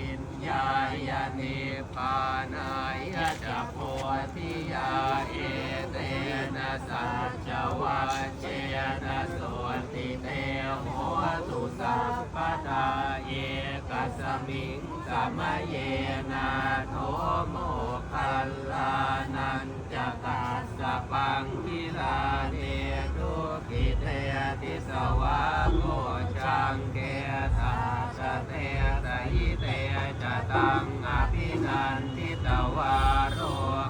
ปิญญายนิปานายจะโพธิยาเอเตนะสัจวัชเจนะสุติเตโหตุสัพพตาเอกสมิงสัมเยนาโท ตังอภินันทิตวาโร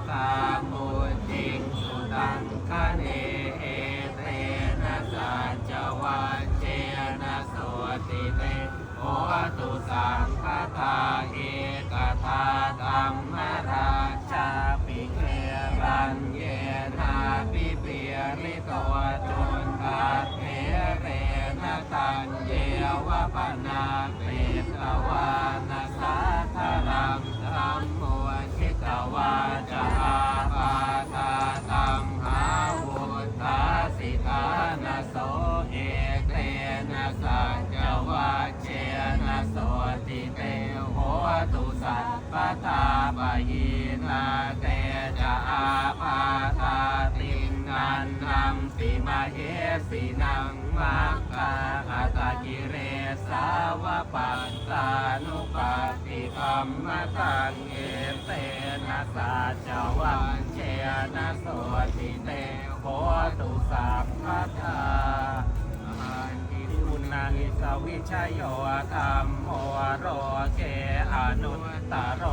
กามุจิงสุตังคะเนเอเตนะสัจวัชเชนะโสติเตโหตุสังฆทาเอกทาธรรมราชาปิเครันเยนาปิเปียริโตจุนทาเทเรนะตันเยวะปนา ตุสัพพทาปะยีนาเตจะอาปาทาติงนันนังสิมาเหสินังมัคคาอัตกิเรสาวะปัตตานุปัสสิธรรมตังเอเตนะสัจวัชเชนะโสติเตโหตุสัพพทา สวิชยโยธรรมโมโรเกอนุตตโร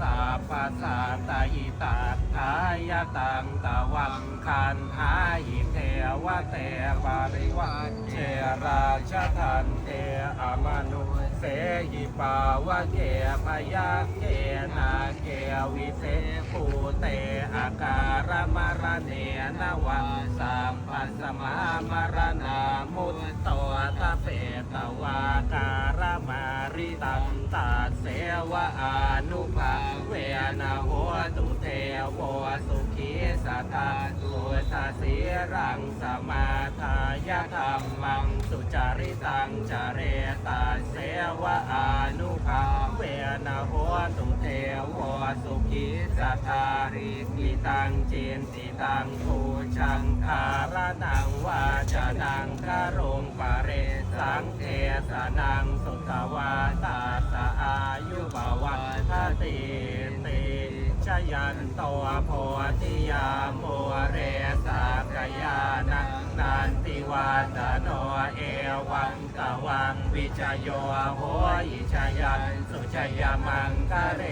สัพพสัตตยิตาทายตังตะวังคันหาหิเทวะเตปาริวัชเชราชทันเตอมนุเสหิปาวะเกพยาเกนาเกวิเศษภูเตอาการมรเนนวันสัมปัสมามรณา ตังตาเสวะอานุภาเวนะโหตุเทวสุขีสตาตุทาสีรังสมาทายธรรมังสุจาริตังจเรตาเสวะอานุภาเวนะโหตุเทวสุขีสตาริกิตังเจนติตังภู ชังคารนังวาจานังคารงปะเรสังเทสนังสุตวาตาสะอายุบวัฏติติชยันโตโพธิยาโมเรสากยานังนันติวาตโนเอวังกวังวิจโยโหอิชยันสุชยมังคะเร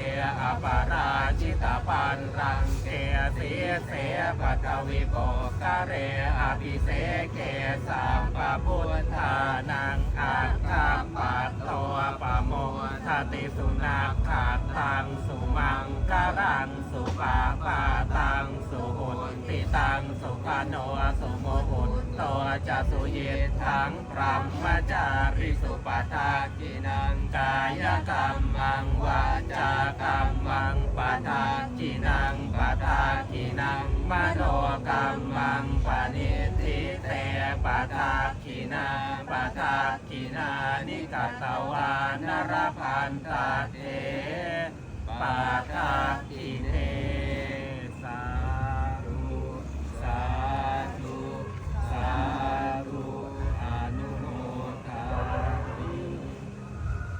อปาราชิตาปันรังเก สเสปัทวิโกคะเรอภิเสเกสัมปพุทธานังอัตถปัตโตปะโมทติสุนัขาตังสุมังการังสุปาปาตังสุหุติตังสุขโนสุโมหุตโตจะสุเยทังพรหมจาริสุปทากินังกายกรรมังวาจากรรม กินานิกัตวานรพันตาเตปาทากิเน